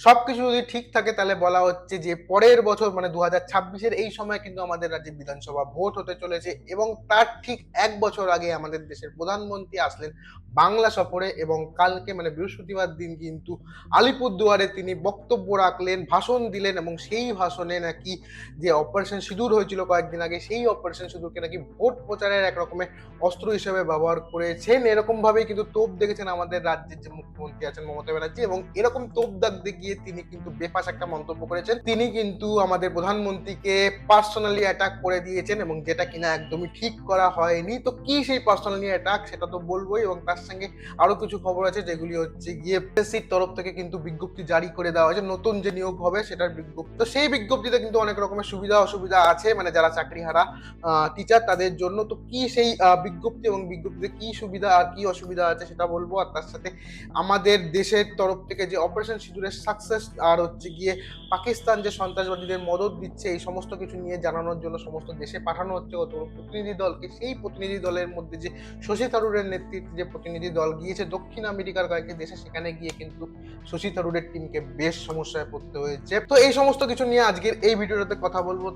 সবকিছু যদি ঠিক থাকে, তাহলে বলা হচ্ছে যে পরের বছর মানে দু হাজার ছাব্বিশের এই সময় কিন্তু আমাদের রাজ্যে বিধানসভা ভোট হতে চলেছে এবং তার ঠিক এক বছর আগে আমাদের দেশের প্রধানমন্ত্রী আসলেন বাংলা সফরে এবং কালকে মানে বৃহস্পতিবার দিন কিন্তু আলিপুরদুয়ারে তিনি বক্তব্য রাখলেন, ভাষণ দিলেন এবং সেই ভাষণে নাকি যে অপারেশন সিঁদুর হয়েছিল কয়েকদিন আগে, সেই অপারেশন সিঁদুরকে নাকি ভোট প্রচারের এক রকমের অস্ত্র হিসেবে ব্যবহার করেছেন। এরকমভাবেই কিন্তু তোপ দেখেছেন আমাদের রাজ্যের যে মুখ্যমন্ত্রী আছেন মমতা ব্যানার্জি এবং এরকম তোপ দাগ দেখিয়ে তিনি কিন্তু বেফাস একটা মন্তব্য করেছেন। তিনি কিন্তু আমাদের প্রধানমন্ত্রীকে পার্সোনালি অ্যাটাক করে দিয়েছেন এবং যেটা কিনা একদমই ঠিক করা হয়নি। তো কি সেই পার্সোনালি অ্যাটাক সেটা তো বলবোই এবং তার সঙ্গে আরও কিছু খবর আছে যেগুলি হচ্ছে গিয়ে তরফ থেকে কিন্তু বিজ্ঞপ্তি জারি করে দেওয়া হয়েছে। নতুন যে নিয়োগ হবে সেটার বিজ্ঞপ্তি। তো সেই বিজ্ঞপ্তিতে কিন্তু অনেক রকমের সুবিধা অসুবিধা আছে মানে যারা চাকরিহারা টিচার তাদের জন্য। তো কি সেই বিজ্ঞপ্তি এবং বিজ্ঞপ্তিতে কি সুবিধা আর কি অসুবিধা আছে সেটা বলব। আর তার সাথে আমাদের দেশের তরফ থেকে যে অপারেশন সিঁদুরের সাকসেস আর হচ্ছে গিয়ে পাকিস্তান যে সন্ত্রাসবাদীদের মদত দিচ্ছে, এই সমস্ত কিছু নিয়ে জানানোর জন্য সমস্ত দেশে পাঠানো হচ্ছে। কত প্রতিনিধি দলকে, সেই প্রতিনিধি দলের মধ্যে যে শশী থারুরের নেতৃত্বে যে প্রতিনিধি দল গিয়েছে দক্ষিণ আমেরিকার কয়েকটি দেশে, সেখানে গিয়ে কিন্তু শশী থারুরের টিমকে বেশ সমস্যায় পড়তে হয়েছে। তো এই সমস্ত কিছু নিয়ে আজকের এই ভিডিওটাতে কথা বলব।